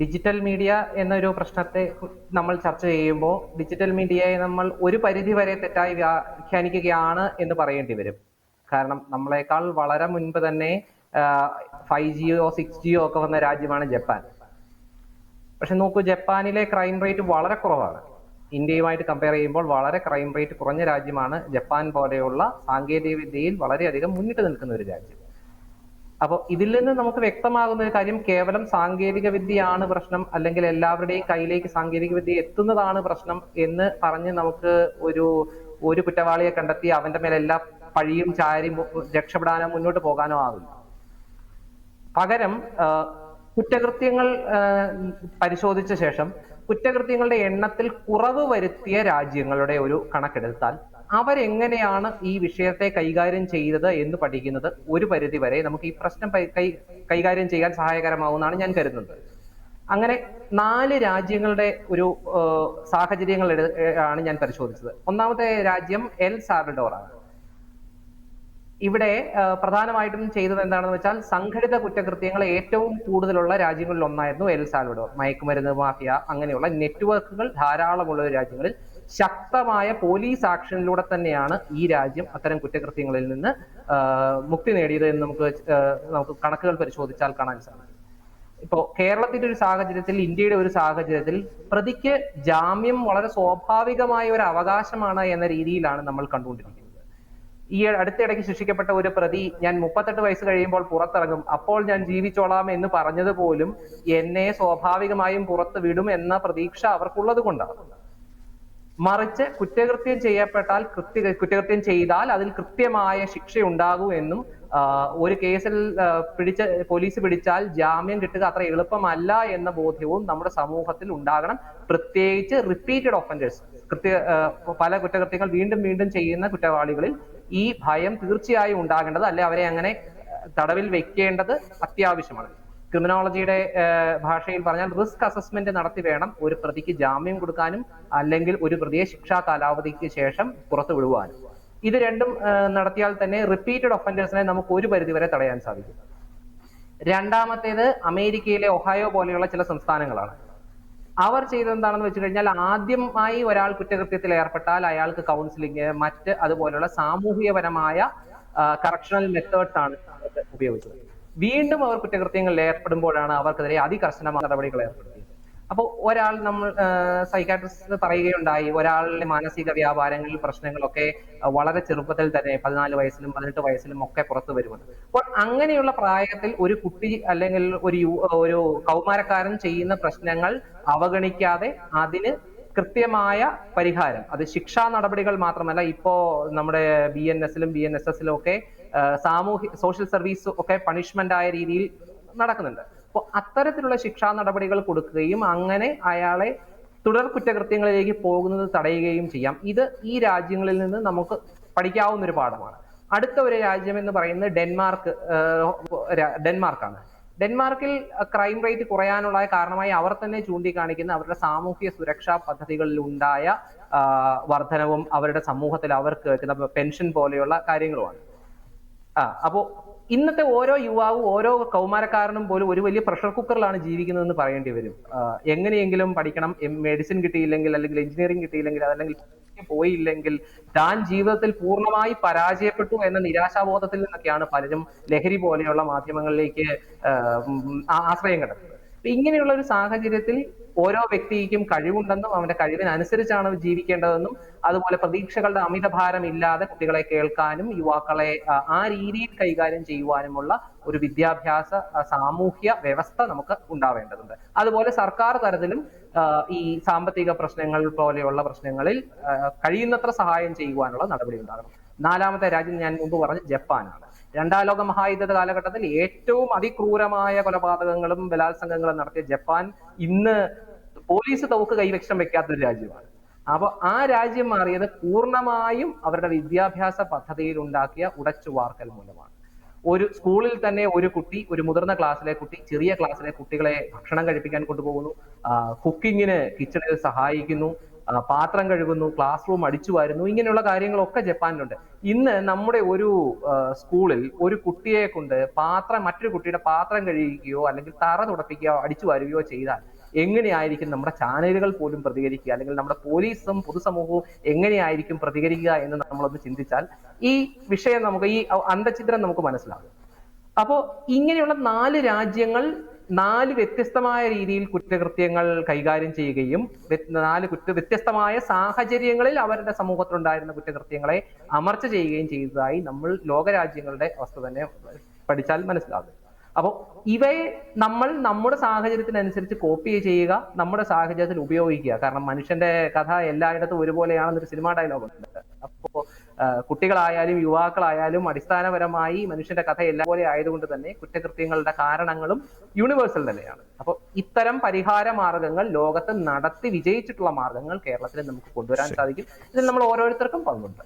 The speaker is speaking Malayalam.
ഡിജിറ്റൽ മീഡിയ എന്നൊരു പ്രശ്നത്തെ നമ്മൾ ചർച്ച ചെയ്യുമ്പോൾ ഡിജിറ്റൽ മീഡിയയെ നമ്മൾ ഒരു പരിധി വരെ തെറ്റായി വ്യാഖ്യാനിക്കുകയാണ് എന്ന് പറയേണ്ടി വരും. കാരണം നമ്മളെക്കാൾ വളരെ മുൻപ് തന്നെ ഫൈവ് ജിയോ സിക്സ് ജിയോ ഒക്കെ വന്ന രാജ്യമാണ് ജപ്പാൻ. പക്ഷെ നോക്കൂ ജപ്പാനിലെ ക്രൈം റേറ്റ് വളരെ കുറവാണ്. ഇന്ത്യയുമായിട്ട് കമ്പയർ ചെയ്യുമ്പോൾ വളരെ ക്രൈം റേറ്റ് കുറഞ്ഞ രാജ്യമാണ് ജപ്പാൻ പോലെയുള്ള സാങ്കേതിക വിദ്യയിൽ വളരെയധികം മുന്നിട്ട് നിൽക്കുന്ന ഒരു രാജ്യം. അപ്പോൾ ഇതിൽ നിന്ന് നമുക്ക് വ്യക്തമാകുന്ന ഒരു കാര്യം കേവലം സാങ്കേതിക വിദ്യയാണ് പ്രശ്നം അല്ലെങ്കിൽ എല്ലാവരുടെയും കയ്യിലേക്ക് സാങ്കേതിക വിദ്യ എത്തുന്നതാണ് പ്രശ്നം എന്ന് പറഞ്ഞ് നമുക്ക് ഒരു ഒരു കുറ്റവാളിയെ കണ്ടെത്തി അവന്റെ മേലെ എല്ലാ പഴിയും ചാരി മു- രക്ഷപ്പെടാനോ മുന്നോട്ട് പോകാനോ ആവില്ല. പകരം കുറ്റകൃത്യങ്ങൾ പരിശോധിച്ച ശേഷം കുറ്റകൃത്യങ്ങളുടെ എണ്ണത്തിൽ കുറവ് വരുത്തിയ രാജ്യങ്ങളുടെ ഒരു കണക്കെടുത്താൽ അവരെങ്ങനെയാണ് ഈ വിഷയത്തെ കൈകാര്യം ചെയ്തത് എന്ന് പഠിക്കുന്നത് ഒരു പരിധി വരെ നമുക്ക് ഈ പ്രശ്നം കൈകാര്യം ചെയ്യാൻ സഹായകരമാവുമെന്നാണ് ഞാൻ കരുതുന്നത്. അങ്ങനെ നാല് രാജ്യങ്ങളുടെ ഒരു സാഹചര്യങ്ങൾ ആണ് ഞാൻ പരിശോധിച്ചത്. ഒന്നാമത്തെ രാജ്യം എൽ സാൽവഡോർ ആണ് ഇവിടെ പ്രധാനമായിട്ടും ചെയ്തത് എന്താണെന്ന് വെച്ചാൽ സംഘടിത കുറ്റകൃത്യങ്ങൾ ഏറ്റവും കൂടുതലുള്ള രാജ്യങ്ങളിൽ ഒന്നായിരുന്നു എൽ സാൽവഡോർ. മയക്കുമരുന്ന് മാഫിയ അങ്ങനെയുള്ള നെറ്റ്വർക്കുകൾ ധാരാളമുള്ള രാജ്യങ്ങളിൽ ശക്തമായ പോലീസ് ആക്ഷനിലൂടെ തന്നെയാണ് ഈ രാജ്യം അത്തരം കുറ്റകൃത്യങ്ങളിൽ നിന്ന് മുക്തി നേടിയത് എന്ന് നമുക്ക് നമുക്ക് കണക്കുകൾ പരിശോധിച്ചാൽ കാണാൻ സാധിക്കും. ഇപ്പോ കേരളത്തിന്റെ ഒരു സാഹചര്യത്തിൽ ഇന്ത്യയുടെ ഒരു സാഹചര്യത്തിൽ പ്രതിക്ക് ജാമ്യം വളരെ സ്വാഭാവികമായ ഒരു അവകാശമാണ് എന്ന രീതിയിലാണ് നമ്മൾ കണ്ടുകൊണ്ടിരിക്കുന്നത്. ഈ അടുത്തിടയ്ക്ക് ശിക്ഷിക്കപ്പെട്ട ഒരു പ്രതി ഞാൻ മുപ്പത്തെട്ട് വയസ്സ് കഴിയുമ്പോൾ പുറത്തിറങ്ങും. അപ്പോൾ ഞാൻ ജീവിച്ചോളാം എന്ന് പറഞ്ഞത് പോലും എന്നെ സ്വാഭാവികമായും പുറത്ത് വിടും എന്ന പ്രതീക്ഷ അവർക്കുള്ളത് കൊണ്ടാണ്. മറിച്ച് കുറ്റകൃത്യം ചെയ്യപ്പെട്ടാൽ കൃത്യ കുറ്റകൃത്യം ചെയ്താൽ അതിൽ കൃത്യമായ ശിക്ഷ ഉണ്ടാകൂ എന്നും ഒരു കേസിൽ പിടിച്ച പോലീസ് പിടിച്ചാൽ ജാമ്യം കിട്ടുക അത്ര എളുപ്പമല്ല എന്ന ബോധ്യവും നമ്മുടെ സമൂഹത്തിൽ ഉണ്ടാകണം. പ്രത്യേകിച്ച് റിപ്പീറ്റഡ് ഒഫൻഡേഴ്സ് കൃത്യ പല കുറ്റകൃത്യങ്ങൾ വീണ്ടും വീണ്ടും ചെയ്യുന്ന കുറ്റവാളികളിൽ ഈ ഭയം തീർച്ചയായും ഉണ്ടാകേണ്ടത് അല്ലെ അവരെ അങ്ങനെ തടവിൽ വെക്കേണ്ടത് അത്യാവശ്യമാണ്. ക്രിമിനോളജിയുടെ ഭാഷയിൽ പറഞ്ഞാൽ റിസ്ക് അസസ്മെന്റ് നടത്തി വേണം ഒരു പ്രതിക്ക് ജാമ്യം കൊടുക്കാനും അല്ലെങ്കിൽ ഒരു പ്രതിയെ ശിക്ഷാ കാലാവധിക്ക് ശേഷം പുറത്തു വിടുവാനും. ഇത് രണ്ടും നടത്തിയാൽ തന്നെ റിപ്പീറ്റഡ് ഒഫൻഡേഴ്സിനെ നമുക്ക് ഒരു പരിധി വരെ തടയാൻ സാധിക്കും. രണ്ടാമത്തേത് അമേരിക്കയിലെ ഒഹായോ പോലെയുള്ള ചില സംസ്ഥാനങ്ങളാണ്. അവർ ചെയ്തത് എന്താണെന്ന് വെച്ച് കഴിഞ്ഞാൽ ആദ്യമായി ഒരാൾ കുറ്റകൃത്യത്തിൽ ഏർപ്പെട്ടാൽ അയാൾക്ക് കൗൺസിലിംഗ് മറ്റ് അതുപോലുള്ള സാമൂഹികപരമായ കറക്ഷണൽ മെത്തേഡ്സ് ആണ് ഉപയോഗിച്ചത്. വീണ്ടും അവർ കുറ്റകൃത്യങ്ങളിൽ ഏർപ്പെടുമ്പോഴാണ് അവർക്കെതിരെ അതികർശനമായ നടപടികൾ ഏർപ്പെടുത്തിയത് അപ്പോൾ ഒരാൾ നമ്മൾ സൈക്കാട്രിസ്റ്റ് പറയുകയുണ്ടായി ഒരാളുടെ മാനസിക വ്യാപാരങ്ങളിൽ പ്രശ്നങ്ങളൊക്കെ വളരെ ചെറുപ്പത്തിൽ തന്നെ പതിനാല് വയസ്സിലും പതിനെട്ട് വയസ്സിലും ഒക്കെ പുറത്തു വരുമെന്ന് അപ്പോൾ അങ്ങനെയുള്ള പ്രായത്തിൽ ഒരു കുട്ടി അല്ലെങ്കിൽ ഒരു ഒരു കൗമാരക്കാരൻ ചെയ്യുന്ന പ്രശ്നങ്ങൾ അവഗണിക്കാതെ അതിന് കൃത്യമായ പരിഹാരം. അത് ശിക്ഷാ നടപടികൾ മാത്രമല്ല ഇപ്പോ നമ്മുടെ ബി എൻ എസിലും ബി എൻ എസ് എസിലും ഒക്കെ സാമൂഹ്യ സോഷ്യൽ സർവീസ് ഒക്കെ പണിഷ്മെന്റ് ആയ രീതിയിൽ നടക്കുന്നുണ്ട്. അപ്പോൾ അത്തരത്തിലുള്ള ശിക്ഷാ നടപടികൾ കൊടുക്കുകയും അങ്ങനെ അയാളെ തുടർ കുറ്റകൃത്യങ്ങളിലേക്ക് പോകുന്നത് തടയുകയും ചെയ്യാം. ഇത് ഈ രാജ്യങ്ങളിൽ നിന്ന് നമുക്ക് പഠിക്കാവുന്ന ഒരു പാഠമാണ്. അടുത്ത ഒരു രാജ്യം എന്ന് പറയുന്നത് ഡെൻമാർക്ക് ഡെൻമാർക്കാണ്. ഡെൻമാർക്കിൽ ക്രൈം റേറ്റ് കുറയാനുള്ള കാരണമായി അവർ തന്നെ ചൂണ്ടിക്കാണിക്കുന്ന അവരുടെ സാമൂഹ്യ സുരക്ഷാ പദ്ധതികളിൽ ഉണ്ടായ വർധനവും അവരുടെ സമൂഹത്തിൽ അവർക്ക് വെക്കുന്ന പെൻഷൻ പോലെയുള്ള കാര്യങ്ങളുമാണ്. ആ അപ്പോ ഇന്നത്തെ ഓരോ യുവാവും ഓരോ കൗമാരക്കാരനും പോലും ഒരു വലിയ പ്രഷർ കുക്കറിലാണ് ജീവിക്കുന്നതെന്ന് പറയേണ്ടി വരും. എങ്ങനെയെങ്കിലും പഠിക്കണം. മെഡിസിൻ കിട്ടിയില്ലെങ്കിൽ അല്ലെങ്കിൽ എഞ്ചിനീയറിംഗ് കിട്ടിയില്ലെങ്കിൽ അല്ലെങ്കിൽ പോയില്ലെങ്കിൽ താൻ ജീവിതത്തിൽ പൂർണമായി പരാജയപ്പെട്ടു എന്ന നിരാശാബോധത്തിൽ നിന്നൊക്കെയാണ് പലരും ലഹരി പോലെയുള്ള മാധ്യമങ്ങളിലേക്ക് ആശ്രയം അപ്പൊ ഇങ്ങനെയുള്ള ഒരു സാഹചര്യത്തിൽ ഓരോ വ്യക്തിക്കും കഴിവുണ്ടെന്നും അവന്റെ കഴിവിനനുസരിച്ചാണ് ജീവിക്കേണ്ടതെന്നും അതുപോലെ പ്രതീക്ഷകളുടെ അമിതഭാരം ഇല്ലാതെ കുട്ടികളെ കേൾക്കാനും യുവാക്കളെ ആ, രീതിയിൽ കൈകാര്യം ചെയ്യുവാനുമുള്ള ഒരു വിദ്യാഭ്യാസ സാമൂഹ്യ വ്യവസ്ഥ നമുക്ക് ഉണ്ടാവേണ്ടതുണ്ട്. അതുപോലെ സർക്കാർ തലത്തിലും ഈ സാമ്പത്തിക പ്രശ്നങ്ങൾ പോലെയുള്ള പ്രശ്നങ്ങളിൽ കഴിയുന്നത്ര സഹായം ചെയ്യുവാനുള്ള നടപടി ഉണ്ടാകണം. നാലാമത്തെ രാജ്യം ഞാൻ മുമ്പ് പറഞ്ഞു ജപ്പാനാണ്. രണ്ടാം ലോക മഹായുദ്ധ കാലഘട്ടത്തിൽ ഏറ്റവും അതിക്രൂരമായ കൊലപാതകങ്ങളും ബലാത്സംഗങ്ങളും നടത്തിയ ജപ്പാൻ ഇന്ന് പോലീസ് തോക്ക് കൈവശം വെക്കാത്ത ഒരു രാജ്യമാണ്. അപ്പൊ ആ രാജ്യം മാറിയത് പൂർണമായും അവരുടെ വിദ്യാഭ്യാസ പദ്ധതിയിൽ ഉണ്ടാക്കിയ ഉടച്ചു വാർക്കൽ മൂലമാണ്. ഒരു സ്കൂളിൽ തന്നെ ഒരു കുട്ടി ഒരു മുതിർന്ന ക്ലാസ്സിലെ കുട്ടി ചെറിയ ക്ലാസ്സിലെ കുട്ടികളെ ഭക്ഷണം കഴിപ്പിക്കാൻ കൊണ്ടുപോകുന്നു. കുക്കിങ്ങിന് കിച്ചണിൽ സഹായിക്കുന്നു. പാത്രം കഴുകുന്നു ക്ലാസ് റൂം അടിച്ചു വാരുന്നു ഇങ്ങനെയുള്ള കാര്യങ്ങളൊക്കെ ജപ്പാനിലുണ്ട്. ഇന്ന് നമ്മുടെ ഒരു സ്കൂളിൽ ഒരു കുട്ടിയെ കൊണ്ട് പാത്രം മറ്റൊരു കുട്ടിയുടെ പാത്രം കഴുകിക്കുകയോ അല്ലെങ്കിൽ തറ തുടപ്പിക്കുകയോ അടിച്ചു വാരുകയോ ചെയ്താൽ എങ്ങനെയായിരിക്കും നമ്മുടെ ചാനലുകൾ പോലും പ്രതികരിക്കുക? അല്ലെങ്കിൽ നമ്മുടെ പോലീസും പൊതുസമൂഹവും എങ്ങനെയായിരിക്കും പ്രതികരിക്കുക എന്ന് നമ്മളൊന്ന് ചിന്തിച്ചാൽ ഈ വിഷയം നമുക്ക് ഈ അന്തചിത്രം നമുക്ക് മനസ്സിലാകും. അപ്പോ ഇങ്ങനെയുള്ള നാല് രാജ്യങ്ങൾ നാല് വ്യത്യസ്തമായ രീതിയിൽ കുറ്റകൃത്യങ്ങൾ കൈകാര്യം ചെയ്യുകയും നാല് കുറ്റ വ്യത്യസ്തമായ സാഹചര്യങ്ങളിൽ അവരുടെ സമൂഹത്തിലുണ്ടായിരുന്ന കുറ്റകൃത്യങ്ങളെ അമർച്ച ചെയ്യുകയും ചെയ്തതായി നമ്മൾ ലോകരാജ്യങ്ങളുടെ അവസ്ഥ തന്നെ പഠിച്ചാൽ മനസ്സിലാകും. അപ്പോൾ ഇവയെ നമ്മൾ നമ്മുടെ സാഹചര്യത്തിനനുസരിച്ച് കോപ്പി ചെയ്യുക നമ്മുടെ സാഹചര്യത്തിൽ ഉപയോഗിക്കുക. കാരണം മനുഷ്യന്റെ കഥ എല്ലായിടത്തും ഒരുപോലെയാണെന്നൊരു സിനിമ ഡയലോഗ് ഉണ്ട്. കുട്ടികളായാലും യുവാക്കളായാലും അടിസ്ഥാനപരമായി മനുഷ്യന്റെ കഥ എല്ലാ പോലെ ആയതുകൊണ്ട് തന്നെ കുറ്റകൃത്യങ്ങളുടെ കാരണങ്ങളും യൂണിവേഴ്സൽ തന്നെയാണ്. അപ്പോൾ ഇത്തരം പരിഹാര മാർഗങ്ങൾ ലോകത്ത് നടത്തി വിജയിച്ചിട്ടുള്ള മാർഗങ്ങൾ കേരളത്തിൽ നമുക്ക് കൊണ്ടുവരാൻ സാധിക്കും. ഇതിൽ നമ്മൾ ഓരോരുത്തർക്കും പങ്കുണ്ട്.